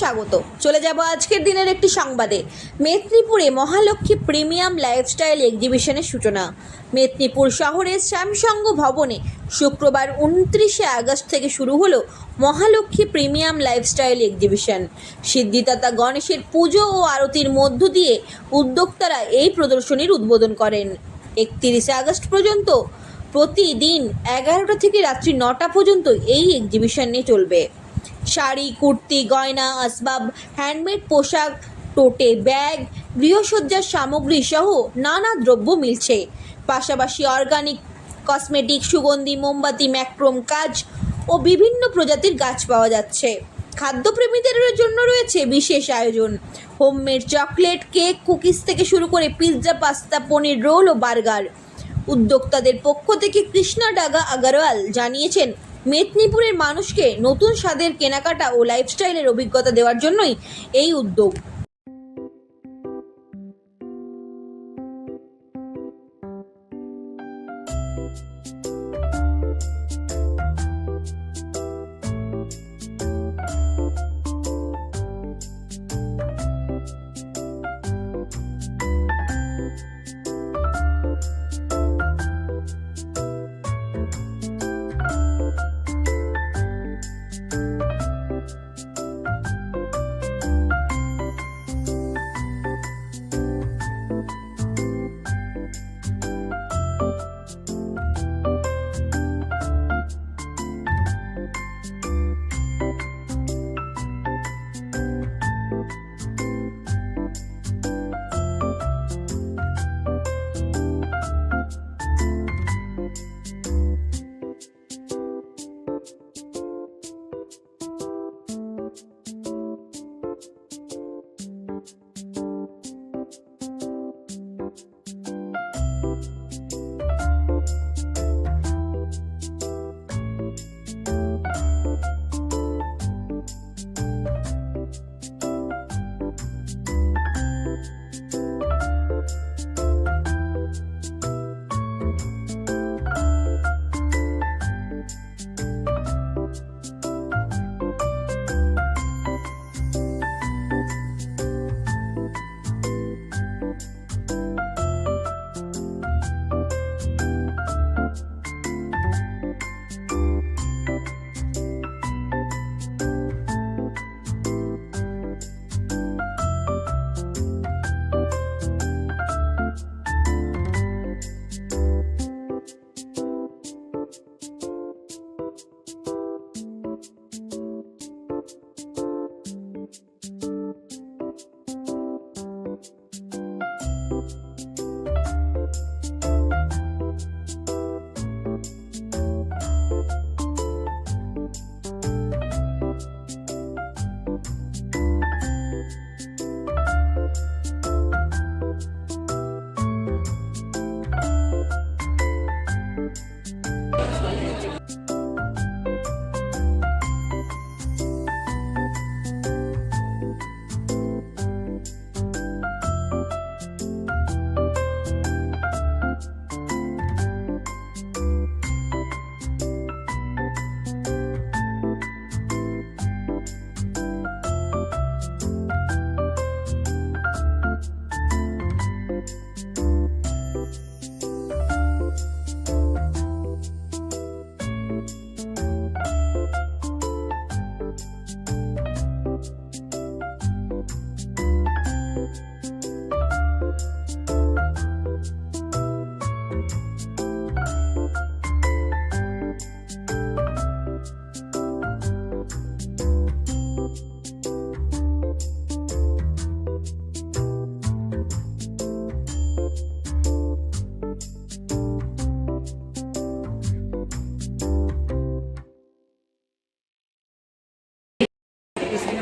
স্বাগত। চলে যাব আজকের দিনের একটি সংবাদে। মেদিনীপুরে মহালক্ষ্মী প্রিমিয়াম লাইফস্টাইল এক্সিবিশনের সূচনা। মেদিনীপুর শহরের শ্যামসঙ্গ ভবনে শুক্রবার উনত্রিশে আগস্ট থেকে শুরু হলো মহালক্ষ্মী প্রিমিয়াম লাইফস্টাইল এক্সিবিশন। সিদ্ধিদাতা গণেশের পুজো ও আরতির মধ্য দিয়ে উদ্যোক্তারা এই প্রদর্শনীর উদ্বোধন করেন। একত্রিশে আগস্ট পর্যন্ত প্রতিদিন এগারোটা থেকে রাত্রি নটা পর্যন্ত এই এক্সিবিশন নিয়ে চলবে। শাড়ি, কুর্তি, গয়না, আসবাব হ্যান্ডমেড পোশাক, টোটে ব্যাগ, গৃহসজ্জার সামগ্রী সহ নানা দ্রব্য মিলছে। পাশাপাশি অর্গানিক কসমেটিক সুগন্ধি, মোমবাতি, ম্যাক্রোম, কাজ ও বিভিন্ন প্রজাতির গাছ পাওয়া যাচ্ছে। খাদ্যপ্রেমীদের জন্য রয়েছে বিশেষ আয়োজন। হোমমেড চকলেট, কেক, কুকিজ থেকে শুরু করে পিৎজা, পাস্তা, পনির রোল ও বার্গার। উদ্যোক্তাদের পক্ষ থেকে কৃষ্ণা ডাগা আগারওয়াল জানিয়েছেন মেদিনীপুরের মানুষকে নতুন স্বাদের কেনাকাটা ও লাইফস্টাইলের অভিজ্ঞতা দেওয়ার জন্যই এই উদ্যোগ।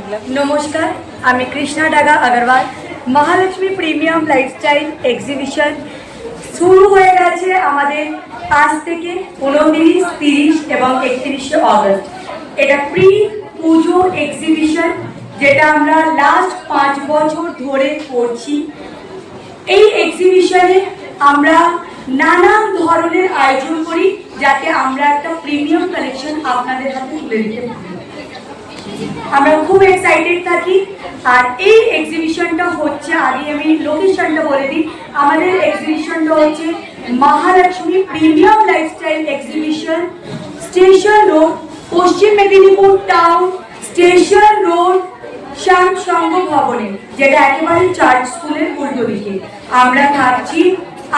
নমস্কার, আমি Krishna Daga Agarwal. Mahalakshmi premium lifestyle exhibition শুরু হয়ে গেছে আমাদের আজ থেকে উনত্রিশ, তিরিশ এবং একত্রিশে অগস্ট। এটা প্রি পুজো এক্সিবিশন যেটা আমরা লাস্ট পাঁচ বছর ধরে করছি। এই এক্সিবিশনে আমরা নানান ধরনের আয়োজন করি যাতে আমরা একটা প্রিমিয়াম কালেকশন আপনাদের হাতে তুলে দিতে পারি। আমরা খুব এক্সাইটেড থাকি। আর এই এক্সিবিশনটা হচ্ছে, আগে আমি লোকেশনটা বলে দিই, আমাদের এক্সিবিশনটা হচ্ছে Mahalakshmi premium lifestyle exhibition station road Paschim Medinipur town station road Shyam Sangha ভবনে, যেটা একেবারে চার্চ স্কুলের উল্টো দিকে। আমরা থাকছি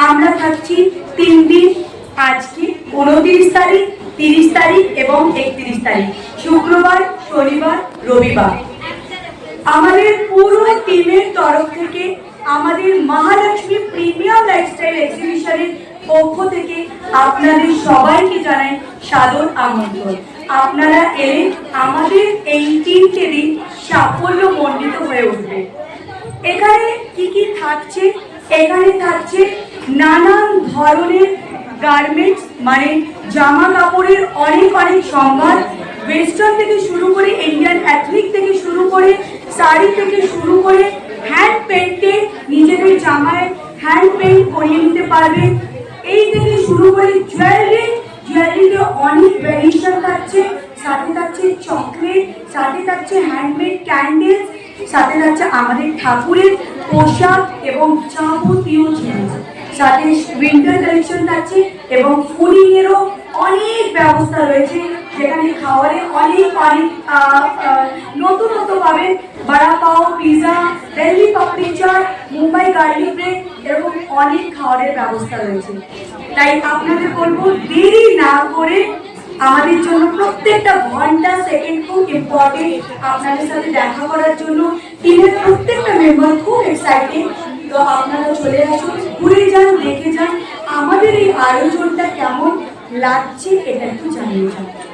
আমরা থাকছি তিন দিন, আজকে উনত্রিশ তারিখ, তিরিশ তারিখ এবং একত্রিশ তারিখ। শুক্রবার শনিবার, রবিবার। আমাদের পুরো টিমের তরফ থেকে, আমাদের মহালক্ষ্মী প্রিমিয়াম লাইফস্টাইল এক্সিবিশনের পক্ষ থেকে আপনাদের সবাইকে জানাই সাদর আমন্ত্রণ। আপনারা এলে আমাদের এই তিনটে দিন সাফল্য মণ্ডিত হয়ে উঠবে। এখানে কি কি থাকছে? এখানে থাকছে নানান ধরনের গার্মেন্টস মানে জামা কাপড়ের অনেক অনেক সম্ভার ওয়েস্টার্ন থেকে শুরু করে ইন্ডিয়ান অ্যাথলিক থেকে শুরু করে শাড়ি থেকে শুরু করে হ্যান্ড পেন্টে নিজেদের জামায় হ্যান্ড পেন্ট করিয়ে নিতে পারবে। এই থেকে শুরু করে জুয়েলারি জুয়েলারিতে অনেক ভ্যারিয়েশন থাকছে। সাথে থাকছে চকলেট সাথে থাকছে হ্যান্ডমেড ক্যান্ডেলস সাথে থাকছে আমাদের ঠাকুরের পোশাক এবং যাবতীয় জিনিস। সাথে উইন্টার কালেকশন থাকছে এবং ফুডিং এরও অনেক ব্যবস্থা রয়েছে। যেখানে খাবারে অনেক অনেক নতুনত্ব পাবেন vada pav pizza Delhi papdi chaat, Mumbai garlic bread এরকম অনেক খাবারের ব্যবস্থা রয়েছে। তাই আপনাদের বলব, দেরি না করে আমাদের জন্য প্রত্যেকটা ঘণ্টা সেকেন্ড খুব ইম্পর্টেন্ট আপনাদের সাথে দেখা করার জন্য টিমের প্রত্যেকটা মেম্বার খুব এক্সাইটেড তো আপনারা চলে আসুন, ঘুরে যান, দেখে যান, আমাদের এই আয়োজনটা কেমন লাগছে এটা একটু জানিয়ে যান।